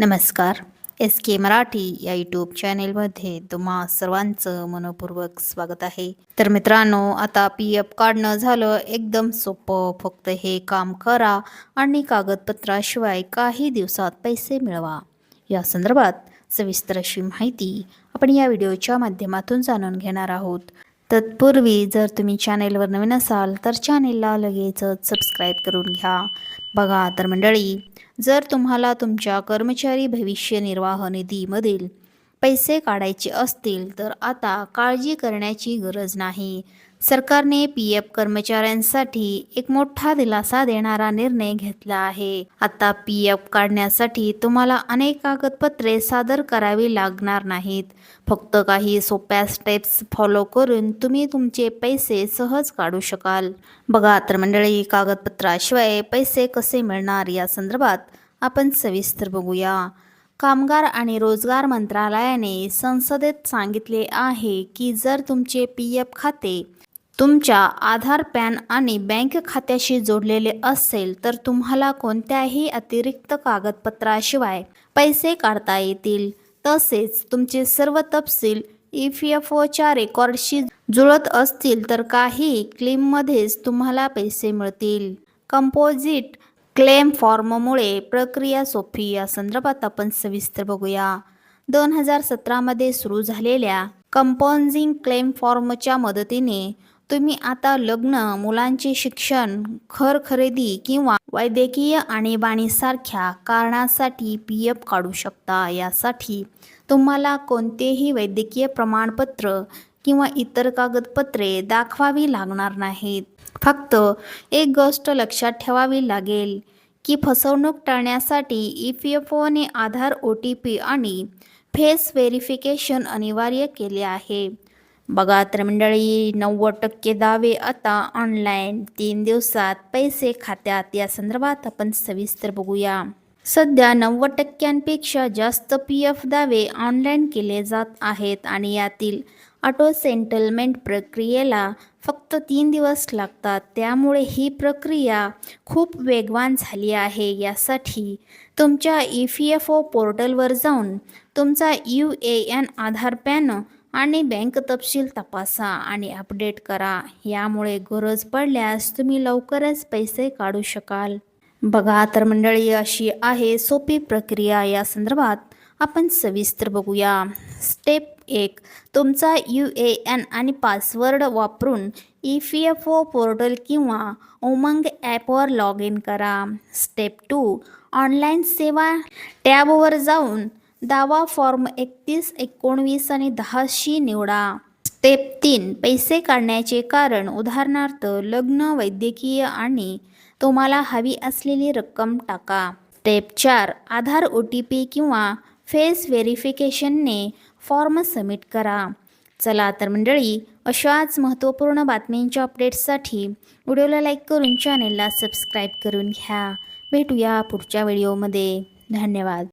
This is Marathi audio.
नमस्कार. एस के मराठी या यूट्यूब चॅनेलमध्ये तुम्हा सर्वांचं मनपूर्वक स्वागत आहे. तर मित्रांनो आता पी एफ काढणं झालं. एकदम सोपं. फक्त हे काम करा आणि कागदपत्राशिवाय काही दिवसात पैसे मिळवा. या संदर्भात सविस्तर अशी माहिती आपण या व्हिडिओच्या माध्यमातून जाणून घेणार आहोत. तत्पूर्वी जर तुम्ही चॅनेलवर नवीन असाल तर चॅनेलला लगेचच सबस्क्राईब करून घ्या. बघा तर मंडळी जर तुम्हाला तुमच्या कर्मचारी भविष्य निर्वाह निधीमधील पैसे काढायचे असतील तर आता काळजी करण्याची गरज नाही. सरकारने पी एफ कर्मचाऱ्यांसाठी एक मोठा दिलासा देणारा निर्णय घेतला आहे. आता पी एफ काढण्यासाठी तुम्हाला अनेक कागदपत्रे सादर करावी लागणार नाहीत. फक्त काही सोप्या स्टेप्स फॉलो करून तुम्ही तुमचे पैसे सहज काढू शकाल. बघा तर मंडळी कागदपत्राशिवाय पैसे कसे मिळणार? या संदर्भात आपण सविस्तर बघूया. कामगार आणि रोजगार मंत्रालयाने संसदेत सांगितले आहे की जर तुमचे पी एफ खाते तुमच्या आधार पॅन आणि बँक खात्याशी जोडलेले असेल तर तुम्हाला कोणत्याही अतिरिक्त कागदपत्राशिवाय पैसे काढता येतील. तसेच तुमचे सर्व तपशील ई पी एफ ओच्या रेकॉर्डशी जुळत असतील तर काही क्लेममध्येच तुम्हाला पैसे मिळतील. कंपोजिट क्लेम फॉर्ममुळे प्रक्रिया सोपी. या संदर्भात आपण सविस्तर बघूया. दोन हजार सतरामध्ये सुरू झालेल्या कंपोजिंग क्लेम फॉर्मच्या मदतीने तुम्ही आता लग्न मुलांचे शिक्षण घर खरेदी किंवा वैद्यकीय आणीबाणीसारख्या कारणासाठी पी एफ काढू शकता. यासाठी तुम्हाला कोणतेही वैद्यकीय प्रमाणपत्र किंवा इतर कागदपत्रे दाखवावी लागणार नाहीत. फक्त एक गोष्ट लक्षात ठेवावी लागेल की फसवणूक टाळण्यासाठी ई पी एफ ओने आधार ओ टी पी आणि फेस व्हेरिफिकेशन अनिवार्य केले आहे. बघा तर मंडळी नव्वद टक्के दावे आता ऑनलाईन तीन दिवसात पैसे खात्यात. या संदर्भात आपण सविस्तर बघूया. सध्या नव्वद टक्क्यांपेक्षा जास्त पी एफ दावे ऑनलाईन केले जात आहेत आणि यातील ऑटो सेटलमेंट प्रक्रियेला फक्त तीन दिवस लागतात. त्यामुळे ही प्रक्रिया खूप वेगवान झाली आहे. यासाठी तुमच्या ई पी एफ ओ पोर्टलवर जाऊन तुमचा U A N Aadhaar PAN आणि बँक तपशील तपासा आणि अपडेट करा. यामुळे गरज पडल्यास तुम्ही लवकरच पैसे काढू शकाल. बघा तर मंडळी अशी आहे सोपी प्रक्रिया. या संदर्भात आपण सविस्तर बघूया. स्टेप एक तुमचा यू ए एन आणि पासवर्ड वापरून E P F O portal किंवा उमंग ॲपवर लॉग इन करा. स्टेप टू ऑनलाईन सेवा टॅबवर जाऊन दावा फॉर्म एकतीस एकोणवीस आणि दहाशी निवडा. स्टेप तीन पैसे काढण्याचे कारण उदाहरणार्थ लग्न वैद्यकीय आणि तुम्हाला हवी असलेली रक्कम टाका. स्टेप चार आधार ओ टी पी किंवा फेस व्हेरिफिकेशनने फॉर्म सबमिट करा. चला तर मंडळी अशाच महत्त्वपूर्ण बातम्यांच्या अपडेट्ससाठी व्हिडिओला लाईक करून चॅनेलला सबस्क्राईब करून घ्या. भेटूया पुढच्या व्हिडिओमध्ये. धन्यवाद.